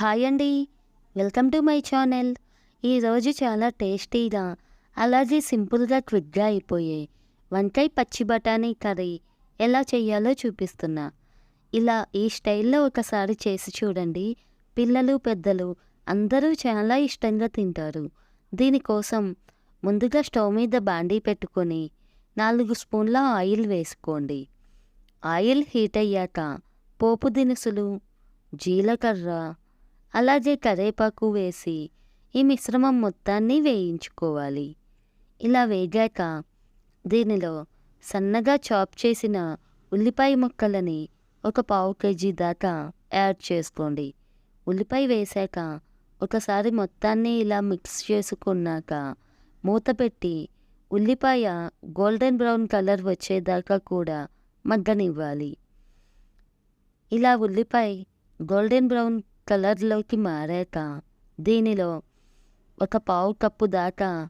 Hi అండి. Welcome to my channel. ఈరోజు చాలా టేస్టీగా అలాగే సింపుల్గా క్విక్గా అయిపోయే వంకాయ పచ్చి బఠానీ కర్రీ ఎలా చేయాలో చూపిస్తున్నా. ఇలా ఈ స్టైల్లో ఒకసారి చేసి చూడండి. పిల్లలు పెద్దలు అందరూ చాలా ఇష్టంగా తింటారు. దీనికోసం ముందుగా స్టవ్ మీద బాండీ పెట్టుకొని నాలుగు స్పూన్ల ఆయిల్ వేసుకోండి. ఆయిల్ హీట్ అయ్యాక పోపు దినుసులు జీలకర్ర అలాగే కరేపాకు వేసి ఈ మిశ్రమం మొత్తాన్ని వేయించుకోవాలి. ఇలా వేగాక దీనిలో సన్నగా చాప్ చేసిన ఉల్లిపాయ ముక్కలని ఒక పావు కేజీ దాకా యాడ్ చేసుకోండి. ఉల్లిపాయ వేశాక ఒకసారి మొత్తాన్ని ఇలా మిక్స్ చేసుకున్నాక మూత పెట్టి ఉల్లిపాయ గోల్డెన్ బ్రౌన్ కలర్ వచ్చేదాకా కూడా మగ్గనివ్వాలి. ఇలా ఉల్లిపాయ గోల్డెన్ బ్రౌన్ కలర్లోకి మారాక. దీనిలో ఒక పావు కప్పు దాకా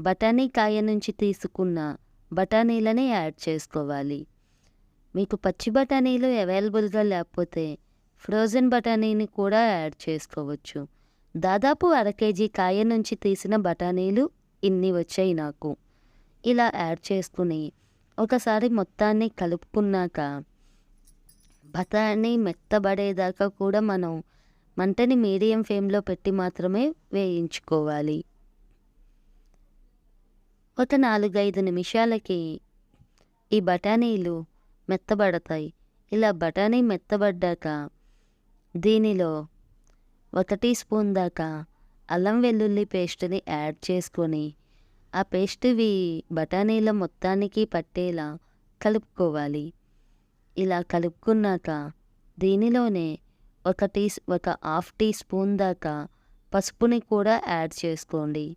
బఠానీ కాయ నుంచి తీసుకున్న బఠానీలని యాడ్ చేసుకోవాలి. మీకు పచ్చి బఠానీలు అవైలబుల్గా లేకపోతే ఫ్రోజన్ బఠానీని కూడా యాడ్ చేసుకోవచ్చు. దాదాపు అర కేజీ కాయ నుంచి తీసిన బఠానీలు ఇన్ని వచ్చాయి నాకు. ఇలా యాడ్ చేసుకుని ఒకసారి మొత్తాన్ని కలుపుకున్నాక బఠానీ మెత్తబడేదాకా కూడా మనం మంటని మీడియం ఫ్లేమ్లో పెట్టి మాత్రమే వేయించుకోవాలి. ఒక నాలుగైదు నిమిషాలకి ఈ బఠానీలు మెత్తబడతాయి. ఇలా బఠానీ మెత్తబడ్డాక దీనిలో ఒక టీ స్పూన్ దాకా అల్లం వెల్లుల్లి పేస్ట్ని యాడ్ చేసుకొని ఆ పేస్ట్వి బఠానీల మొత్తానికి పట్టేలా కలుపుకోవాలి. ఇలా కలుపుకున్నాక దీనిలోనే ఒక టీ ఒక హాఫ్ టీ స్పూన్ దాకా పసుపుని కూడా యాడ్ చేసుకోండి.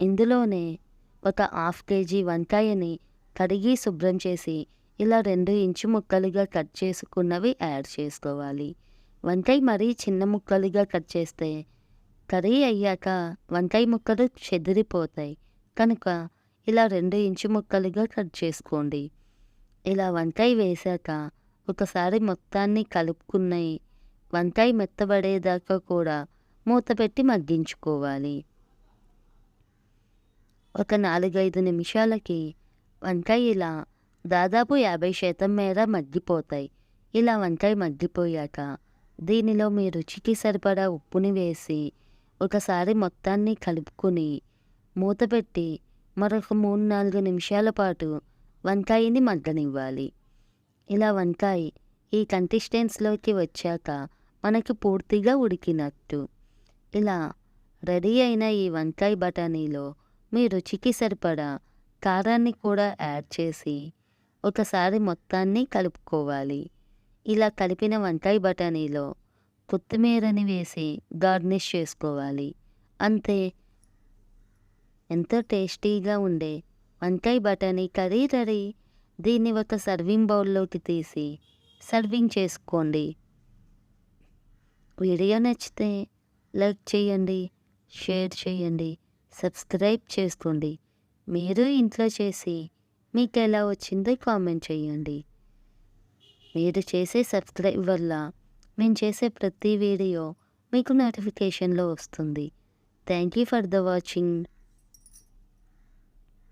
ఇందులోనే ఒక హాఫ్ కేజీ వంకాయని కడిగి శుభ్రం చేసి ఇలా రెండు ఇంచు ముక్కలుగా కట్ చేసుకున్నవి యాడ్ చేసుకోవాలి. వంకాయ మరీ చిన్న ముక్కలుగా కట్ చేస్తే కర్రీ అయ్యాక వంకాయ ముక్కలు చెదిరిపోతాయి. కనుక ఇలా రెండు ఇంచు ముక్కలుగా కట్ చేసుకోండి. ఇలా వంకాయ వేశాక ఒకసారి మొత్తాన్ని కలుపుకున్నాయి. వంకాయ మెత్తబడేదాకా కూడా మూత పెట్టి మగ్గించుకోవాలి. ఒక నాలుగైదు నిమిషాలకి వంకాయ ఇలా దాదాపు యాభై శాతం మేర మగ్గిపోతాయి. ఇలా వంకాయ మగ్గిపోయాక దీనిలో మీ రుచికి సరిపడా ఉప్పుని వేసి ఒకసారి మొత్తాన్ని కలుపుకొని మూత పెట్టి మరొక మూడు నాలుగు నిమిషాల పాటు వంకాయని మగ్గనివ్వాలి ఇలా వంకాయ ఈ కంటిస్టెన్స్లోకి వచ్చాక మనకి పూర్తిగా ఉడికినట్టు. ఇలా రెడీ అయిన ఈ వంకాయ బఠానీలో మీ రుచికి సరిపడా కారాన్ని కూడా యాడ్ చేసి ఒకసారి మొత్తాన్ని కలుపుకోవాలి. ఇలా కలిపిన వంకాయ బఠానీలో కొత్తిమీరని వేసి గార్నిష్ చేసుకోవాలి. అంతే. ఎంతో టేస్టీగా ఉండే వంకాయ బటానీ కర్రీ రెడీ దీన్ని ఒక సర్వింగ్ బౌల్లోకి తీసి సర్వింగ్ చేసుకోండి. వీడియో నచ్చితే లైక్ చేయండి షేర్ చేయండి సబ్స్క్రైబ్ చేసుకోండి. మీరు ఇంట్లో చేసి మీకు ఎలా వచ్చిందో కామెంట్ చేయండి. మీరు చేసే సబ్స్క్రైబ్ వల్ల మేము చేసే ప్రతి వీడియో మీకు నోటిఫికేషన్లో వస్తుంది. Thank you for the watching.